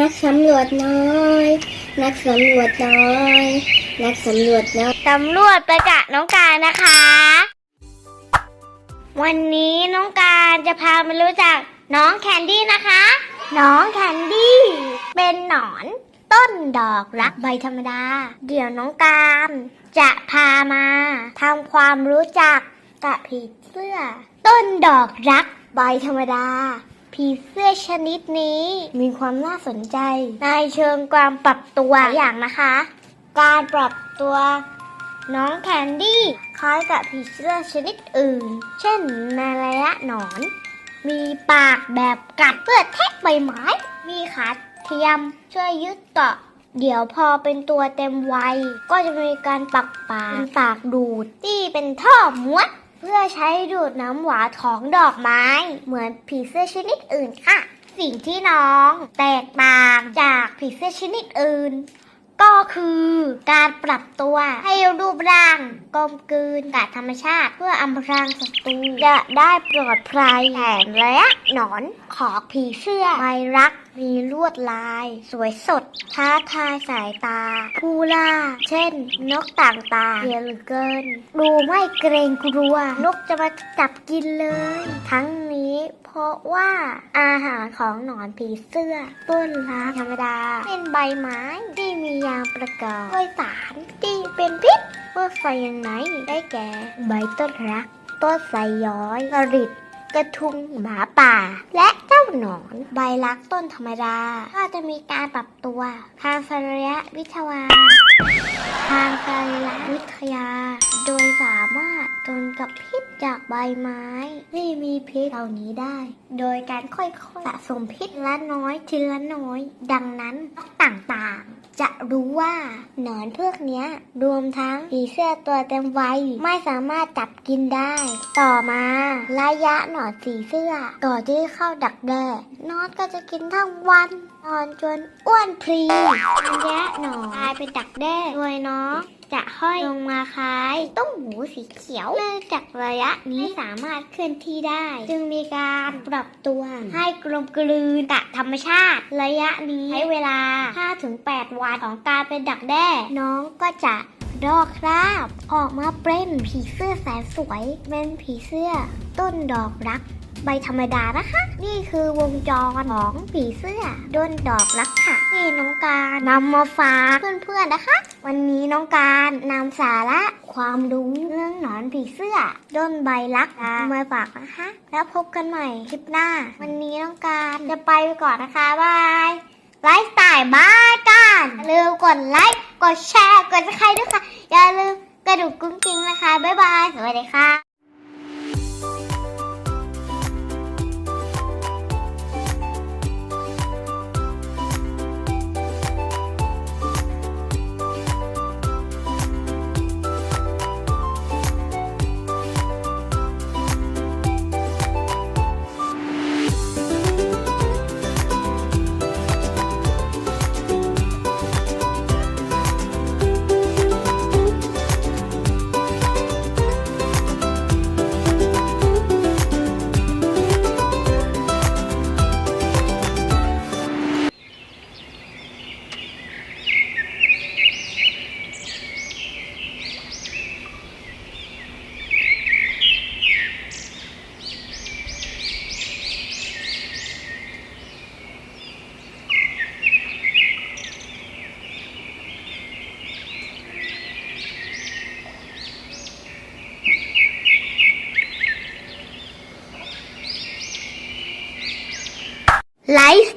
นักสำรวจน้อย นักสำรวจน้อย นักสำรวจน้อยสำรวจไปกะน้องการนะคะ วันนี้น้องการจะพามารู้จักน้องแคนดี้นะคะ น้องแคนดี้เป็นหนอนต้นดอกรักใบธรรมดา เดี๋ยวน้องการจะพามาทำความรู้จักกับผีเสื้อ ต้นดอกรักใบธรรมดา ผีเสื้อชนิดนี้ มีความน่าสนใจ ในเชิงความปรับตัวอย่างนะคะ การปรับตัวน้องแคนดี้คล้ายกับผีเสื้อชนิดอื่น เช่นในระยะหนอน มีปากแบบกัดเพื่อแทะใบไม้ มีขาเทียมช่วยยึดเกาะ เดี๋ยวพอเป็นตัวเต็มวัย ก็จะมีการปักปากเป็นปากดูด ที่เป็นท่อม้วนเพื่อใช้ดูดน้ำหวานของดอกไม้ เหมือนผีเสื้อชนิดอื่นค่ะ สิ่งที่น้องแตกต่างจากผีเสื้อชนิดอื่น ก็คือการปรับตัวให้รูปร่างกลมกลืนกับธรรมชาติ เพื่ออำพรางศัตรูจะได้ปลอดภัยแถมระยะหนอนของผีเสื้อใบรัก มีลวดลาย สวยสด ท้าทายสายตา ผู้ล่า เช่น นกต่างๆเยอะเหลือเกิน ดูไม่เกรงกลัว นกจะมาจับกินเลย ทั้งนี้เพราะว่าอาหารของหนอนผีเสื้อ ต้นรักธรรมดา เป็นใบไม้ที่มียางประกอบด้วยสารที่เป็นพิษเมื่อไฟยังไงได้แก่ ใบต้นรัก ต้นไทรย้อยกระดิดกระทุงหมาป่า และ หนอน ใบรักต้นธรรมดา ก็จะมีการปรับตัว ทางสรีรวิทยาทางสรีรวิทยา โดยสามารถทนกับพิษจากใบไม้ที่มีพิษเหล่านี้ได้ โดยการค่อยๆสะสมพิษละน้อยทีละน้อย ดังนั้นต่างๆ จะรู้ว่า หนอนพวกนี้รวมทั้งผีเสื้อตัวเต็มวัยไม่สามารถจับกินได้ ต่อมาระยะหนอนสีเสื้อก่อนที่เข้าดักแด้นอนก็จะกินทั้งวัน นอนจนอ้วนพรีระยะหนอนกลายเป็นดักแด้โดยน้องจะห้อยลงมาคล้ายต้มหมูสีเขียวเนื่องจากระยะนี้สามารถเคลื่อนที่ได้ จึงมีการปรับตัว ให้กลมกลืนกับธรรมชาติ ระยะนี้ใช้เวลา 5-8 วันของการเป็นดักแด้ น้องก็จะดอกคราบ ออกมาเป็นผีเสื้อแสนสวย เป็นผีเสื้อต้นดอกรัก ใบธรรมดานะคะ นี่คือวงจรของผีเสื้อด้นดอกรักค่ะที่น้องการนำมาฝากเพื่อนๆนะคะ วันนี้น้องการนำสาระความรู้เรื่องหนอนผีเสื้อด้นใบรักมาฝากนะคะ แล้วพบกันใหม่คลิปหน้า วันนี้น้องการจะไปไปก่อนนะคะบายไลฟ์สไตล์บ้านกันอย่าลืมกดไลค์กดแชร์กดซับสไครด้วยค่ะอย่าลืมกระดูกกุ้งกิ้งนะคะบ๊ายบายสวัสดีค่ะ ไลฟ์